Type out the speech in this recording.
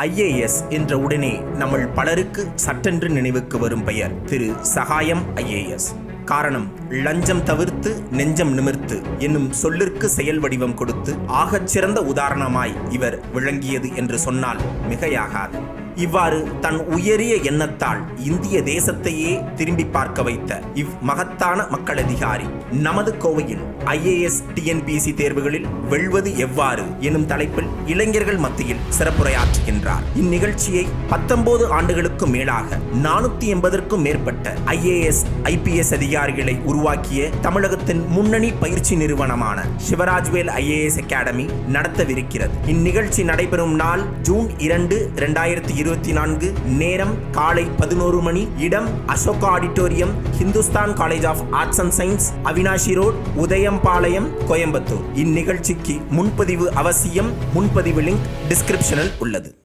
IAS என்ற உடனே நம்மள் பலருக்கு சட்டென்று நினைவுக்கு வரும் பெயர். திரு சகாயம் ஐஏஎஸ். காரணம் லஞ்சம் தவிர்த்து நெஞ்சம் நிமிர்த்து என்னும் சொல்லிற்கு செயல் வடிவம் கொடுத்து ஆகச் சிறந்த உதாரணமாய் இவர் விளங்கியது என்று சொன்னால் மிகையாகாது. இவ்வாறு தன் உயரிய எண்ணத்தால் இந்திய தேசத்தையே திரும்பி பார்க்க வைத்த இவ் மகத்தான மக்கள் அதிகாரி நமது கோவையில் ஐஏஎஸ் டிஎன்பிசி தேர்வுகளில் வெல்வது எவ்வாறு எனும் தலைப்பில் இளைஞர்கள் மத்தியில் சிறப்புரையாற்றுகின்றார். இந்நிகழ்ச்சியை பத்தொன்பது ஆண்டுகளுக்கு மேலாக நானூத்தி எண்பதற்கும் மேற்பட்ட ஐஏஎஸ் ஐபிஎஸ் அதிகாரிகளை உருவாக்கிய தமிழகத்தின் முன்னணி பயிற்சி நிறுவனமான சிவராஜ்வேல் ஐஏஎஸ் அகாடமி நடத்தவிருக்கிறது. இந்நிகழ்ச்சி நடைபெறும் நாள் ஜூன் இரண்டு இரண்டாயிரத்தி இருபத்தி நான்கு நேரம் காலை பதினோரு மணி இடம் Ashoka auditorium Hindusthan college of arts and science Avinashi road Udayampalayam Coimbatore. இந்நிகழ்ச்சிக்கு முன்பதிவு அவசியம் முன்பதிவு லிங்க் டிஸ்கிரிப்ஷனில் உள்ளது.